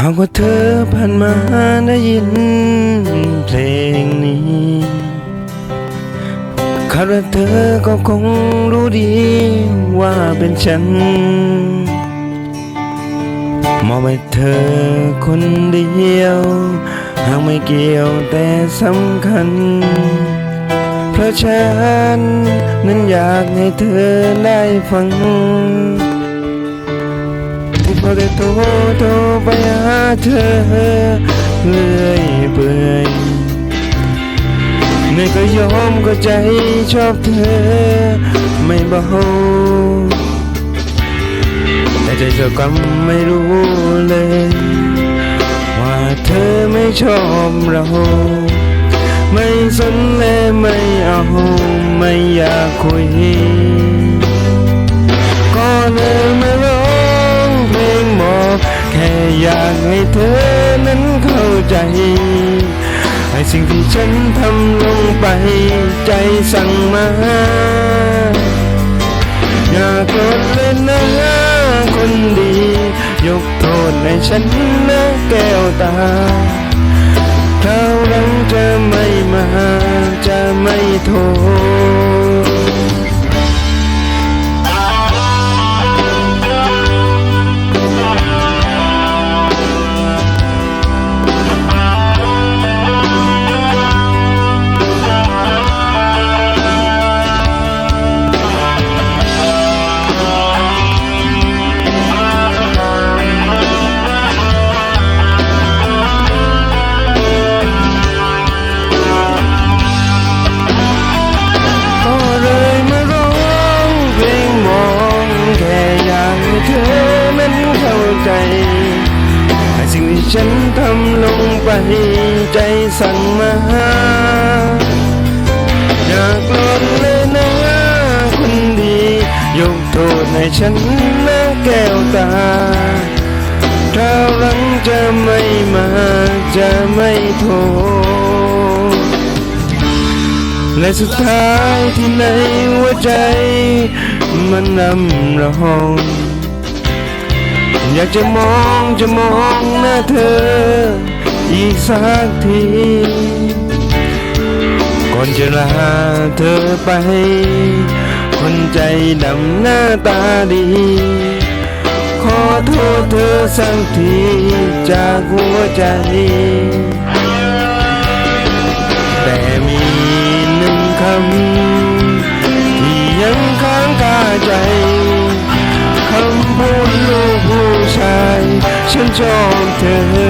หากว่าเธอผ่านมาได้ยินเพลงนี้คาดว่าเธอก็คงรู้ดีว่าเป็นฉัน มองไปเธอคนเดียว หากไม่เกี่ยวแต่สำคัญ เพราะฉันนั้นอยากให้เธอได้ฟัง ที่พอได้โทรโทรไปหาเธอเรื่อยเปื่อยไม่ก็ยอมก็ใจชอบเธอไม่เบาแต่ใจเธอก็ไม่รู้เลย ว่าเธอไม่ชอบเราไม่สนและไม่เอาไม่อยากคุย ให้เธอนั้นเข้าใจ ให้สิ่งที่ฉันทำลงไปใจสั่งมา อย่าโกรธเลยนะคนดี ยกโทษให้ฉันนะแก้วตาคราหลังจะไม่มาจะไม่โทษ ใจให้สิ่งที่ฉันทำลงไปใจสั่งมาอย่าโกรธเลยนะคนดี ยกโทษให้ฉันนะแก้วตาคราหลังจะไม่มาจะไม่โทษและสุดท้ายที่ในหัวใจ มันนำราห้อง อยากจะมองจะมองหน้าเธอ อีกสักที ก่อนจะลาเธอไป คนใจดำหน้าตาดี ขอโทษเธอสักทีจากหัวใจ แต่มีหนึ่งคำ ลูกผู้